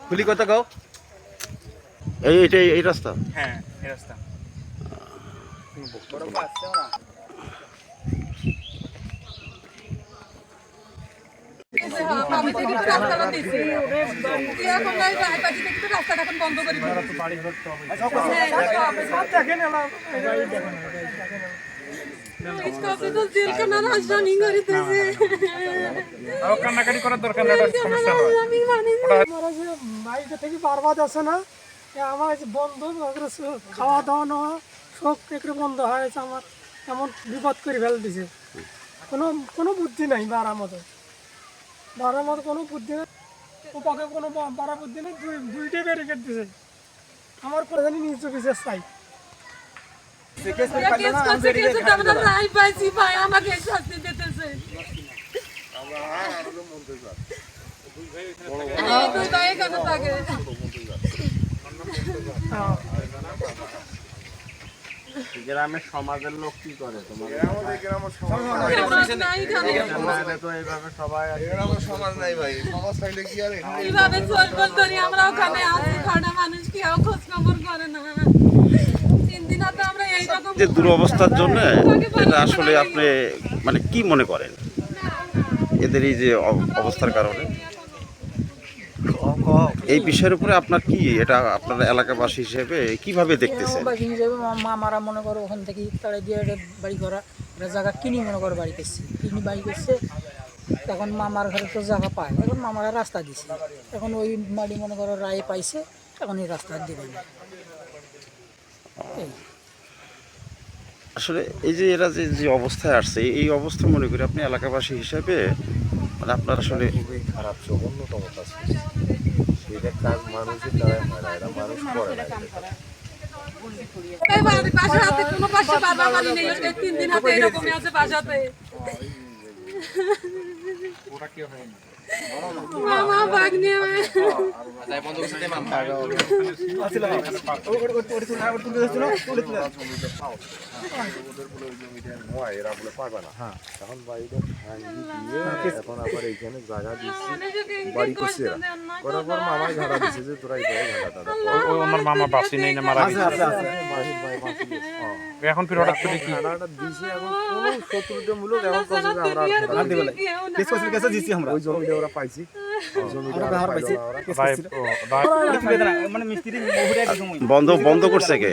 খুলি কথা গাও এই এইটা এই রাস্তা? হ্যাঁ এই রাস্তা। রাস্তাটা এখন বন্ধ করে কান্নাকাটি করার দরকার না এটা সমস্যা নয় আমি আমরা যে বাড়িতে থেকে বারবার আছে না? এ আমার বন্ধ খাওয়া দাওয়া নেওয়া সব একটু বন্ধ হয়েছে আমার এমন বিপদ করে ফেলে দিছে। কোনো কোনো বুদ্ধি নাই বাড়ার মতো বাড়ার মতো কোনো বুদ্ধি নেই। কোনো বা- বাড়ার বুদ্ধি নেই দুই দুইটাই ব্যারিকেড দিছে। আমার কোনো জানি নিজ চাই। গ্রামের সমাজের লোক কি করে তোমার সমাজ নাই এখানে সমাজে তো এইভাবে সবাই কীভাবে চলবো ধরি আমরা ওখানে আছি মানুষ কেউ খোঁজ খবর করে না তিন দিন তো যে দুরবস্থার জন্য এটা আসলে আপনি মানে কি মনে করেন? এদের এই যে অবস্থার কারণে? এই বিষয়ের উপরে আপনার কি, এটা আপনার এলাকাবাসী হিসেবে কীভাবে দেখতেছেন? হিসেবে মা- মা মারা মনে করো ওখান থেকে তাড়াই দিয়ে বাড়ি করা একটা জায়গা কিনি মনে করো বাড়ি করছে কিনি বাড়ি করছে তখন মামার ঘরে তো জায়গা পায়। এখন মামারা রাস্তা দিছে। এখন ওই বাড়ি মনে করো রায় পাইছে এখন এই রাস্তা দিবে না। আসলে এই যে এরা যে যে অবস্থায় আসছে এই অবস্থা মনে করি আপনি এলাকাবাসী হিসেবে মানে আপনার আসলে খুবই খারাপ জঘন্যতম কাজ। সেটা কাজ মানুষের দ্বারা হয় না এরা মানুষ করে না ওরা কি হয় মামা হয় এরা বলে পারবে না হ্যাঁ ভাঙি দিয়ে এখন আবার এইখানে জায়গা দিচ্ছি বাড়ি করছে করার পর মামাই ঝাড়া দিচ্ছে যে তোরা এই ঝাড়া দাদা ওই মামা বাসি নেই না মারা গেছে এখন ফির হঠাৎ করে কি ঝাড়াটা দিছে এখন কোনো শত্রুতামূলক এখন কথা আমরা আর। ওই জমিটা ওরা পাইছি ওই জমিটা ওরা বন্ধ বন্ধ করছে কে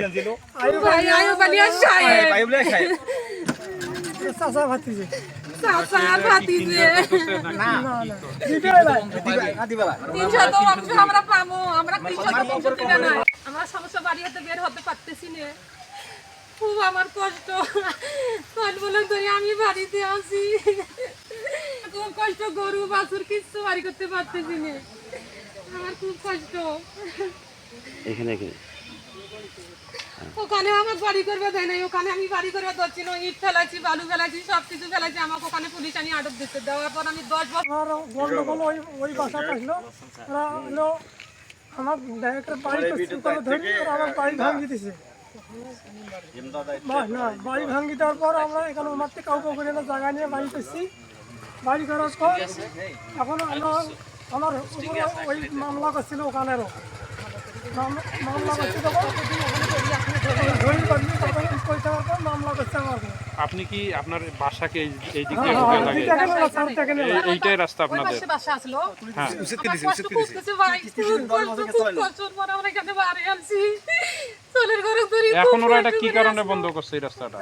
ভাই আয়ো বালিয়া সাহেব চাষা ভাতিছে চাচা ভাতিজে না না তিনশো আমরা পাবো আমরা তিনশো তো অংশ দিবে না আমরা সমস্যা বাড়ি হতে বের হতে পারতেছি না খুব আমার কষ্ট কল বলে ধরে আমি বাড়িতে আছি খুব কষ্ট গরু বাছুর কিচ্ছু বাড়ি করতে পারতেছি না আমার খুব কষ্ট এখানে এখানে। ওখানে আমার বাড়ি করবে দেয় নাই। ওখানে আমি বাড়ি করবে ধরছি না ইট ফেলাইছি বালু ফেলাইছি সব কিছু ফেলাইছি আমাকে ওখানে পুলিশ আনি আটক দিচ্ছে দেওয়ার পর আমি দশ বছর আমার গন্ডগোল ওই ওই বাসাটা আসলো আমার ডাইরেক্টর বাড়ি করছে করে ধরি ওরা আমার বাড়ি ভাঙিয়ে দিছে। না বাড়ি ভাঙিয়ে দেওয়ার পর আমরা এখানে মারতে কাউকে করে না জায়গা নিয়ে বাড়ি করছি। বাড়ি করার পর এখন আমার আমার ওই মামলা করছিল ওখানেরও। মাম- মামলা করছে তখন ধরি করছি তখন পয়সা দেওয়ার পর মামলা করছে আমার উপরে। আপনি কি আপনার বাসাকে এই দিক হ্যাঁ দিয়ে ঢুকে হ্যাঁ লাগে? না না। এইটাই রাস্তা আপনাদের। বাসা আসলো। হ্যাঁ। ভাই, এখানে ওরা এটা কি কারণে বন্ধ করছে এই রাস্তাটা?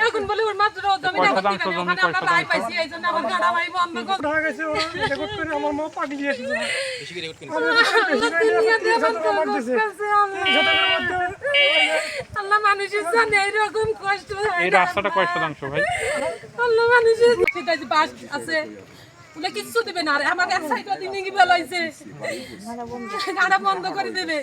এখন বলে। ওর মাত্র জমি ওখানে আমরা পাইছি, এই জন্য আমার গাড়া বাড়ি বন্ধ করে- গেছে ওরা রেকর্ড করে আমার মা এসেছে দিয়ে আমার তো আমার দিছে। করতেছে, আল্লাহ। আল্লাহ মানুষের জানে এরকম কষ্ট হয় এই রাস্তাটা কয় শতাংশ ভাই? আল্লাহ মানুষের সেটা যে বাস আছে বলে কিচ্ছু দেবে না। আর আমার এক সাইড দিনে কি বেলাইছে গাড়া বন্ধ করে দেবে।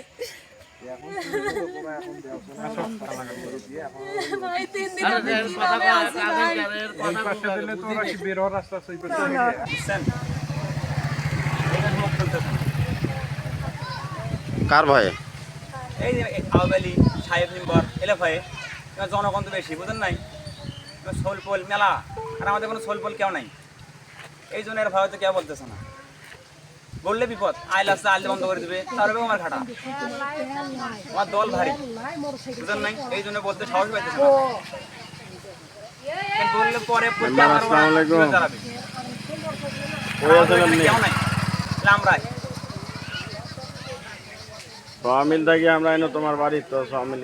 আছি বের হওয়ার রাস্তা আছে কার ভয়ে এই সাহেব মেম্বার এলাকায় এবার জনগণ তো বেশি বুঝেন নাই? এবার সোল পোল মেলা আর আমাদের কোনো সোল পোল কেউ নাই। এই জন্য এর ভয় তো কেউ বলতেছে না। বললে বিপদ আইল আসছে আইল বন্ধ করে দিবে তারপরে আমার খাটা আমার দল ভারী বুঝলেন নাই? এই জন্য বলতে সাহস পাইতেছে না। বললে পরে আমার দাঁড়াবে। কেউ নাই থাকি এনে তোমার বাড়ি তো সমিল